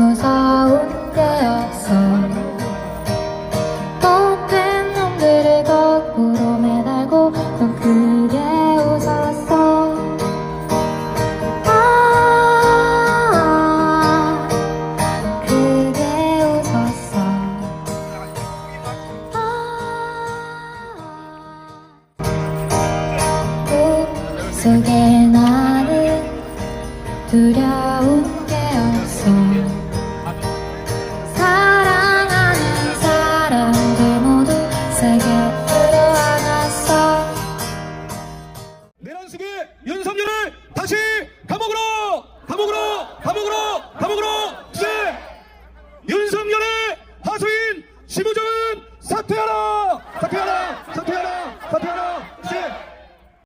무서운 데였어 못된 놈들을 거꾸로 매달고 넌 그게 웃었어. 아 그게 웃었어. 아. 꿈속에 나는 두려운 현숙이 윤석열을 다시 감옥으로 감옥으로 감옥으로 감옥으로 주세 윤석열의 하수인 심우정은 사퇴하라!